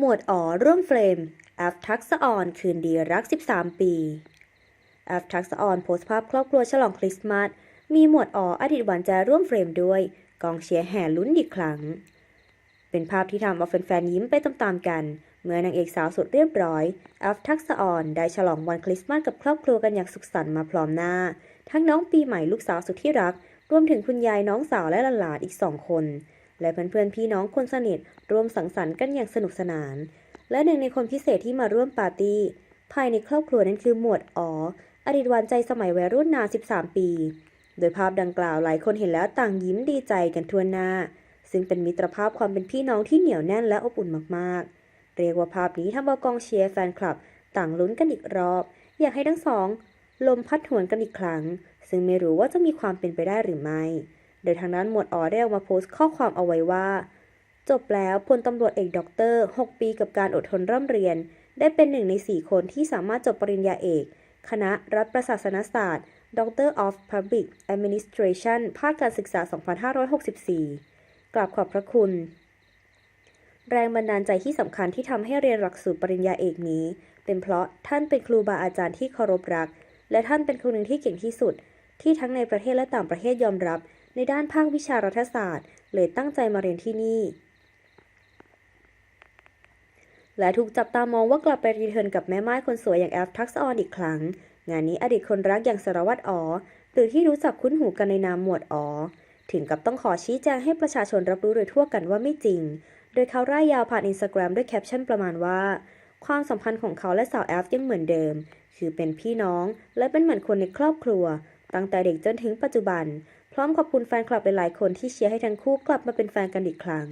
หมวดอ๋อร่วมเฟรมแอฟทักษออนคืนดีรัก 13 ปีแอฟทักษออนโพสต์ภาพครอบครัวฉลองคริสต์มาส มีหมวดอ๋ออดีตหวานใจร่วมเฟรมด้วย กองเชียร์แห่ลุ้นอีกครั้ง เป็นภาพที่ทำเอาแฟนๆยิ้มไปตามๆกัน เมื่อนางเอกสาวสุดเรียบร้อยแอฟทักษออนได้ฉลองวันคริสต์มาสกับครอบครัวกันอย่างสุขสันต์มาพร้อมหน้า ทั้งน้องปีใหม่ลูกสาวสุดที่รัก รวมถึงคุณยายน้องสาวและหลานๆอีกสองคน และเพื่อนๆพี่น้องคนสนิทร่วมสังสรรค์กันอย่างสนุกสนาน และหนึ่งในคนพิเศษที่มาร่วมปาร์ตี้ ภายในครอบครัวนั้นคือหมวดอ๋ออดีตหวานใจสมัยวัยรุ่นนาน13 ปี โดยภาพดังกล่าวหลายคนเห็นแล้วต่างยิ้มดีใจกันทั่วหน้า ซึ่งเป็นมิตรภาพความเป็นพี่น้องที่เหนียวแน่นและอบอุ่นมากๆ เรียกว่าภาพนี้ทำเอากองเชียร์แฟนคลับ ต่างลุ้นกันอีกรอบ อยากให้ทั้งสอง ลมพัดหวนกันอีกครั้ง ซึ่งไม่รู้ว่าจะมีความเป็นไปได้หรือไม่ ดยทางด้านหมวดอ๋อได้ออกมาโพสต์ข้อความเอาไว้ว่า จบแล้วพลตำรวจเอกด็อกเตอร์ 6 ปีกับการอดทนร่ำเรียน ได้เป็นหนึ่งใน 4 คนที่สามารถจบปริญญาเอก คณะรัฐประศาสนศาสตร์ Doctor of Public Administration ภาคการศึกษา 2564 กราบขอบพระคุณ แรงบันดาลใจที่สำคัญที่ทำให้เรียนหลักสูตรปริญญาเอกนี้ เป็นเพราะท่านเป็นครูบาอาจารย์ที่เคารพรัก และท่านเป็นคนหนึ่งที่เก่งที่สุด ที่ทั้งในประเทศและต่างประเทศยอมรับ ในด้านภาควิชารัฐศาสตร์ เลยตั้งใจมาเรียนที่นี่ และถูกจับตามองว่ากลับไปรีเทิร์นกับแม่ไม้คนสวยอย่างแอฟทักษออนอีกครั้ง งานนี้อดีตคนรักอย่างสารวัตรอ๋อหรือที่รู้จักคุ้นหูกันในนามหมวดอ๋อถึงกับต้องขอชี้แจงให้ประชาชนรับรู้โดยทั่วกันว่าไม่จริง โดยเขาร่ายยาวผ่านอินสตาแกรมด้วยแคปชั่นประมาณว่า ความสัมพันธ์ของเขาและสาวแอฟยังเหมือนเดิม คือเป็นพี่น้องและเป็นเหมือนคนในครอบครัว ตั้งแต่เด็กจนถึงปัจจุบัน พร้อมขอบคุณแฟนคลับหลายๆคนที่เชียร์ให้ทั้งคู่กลับมาเป็นแฟนกันอีกครั้ง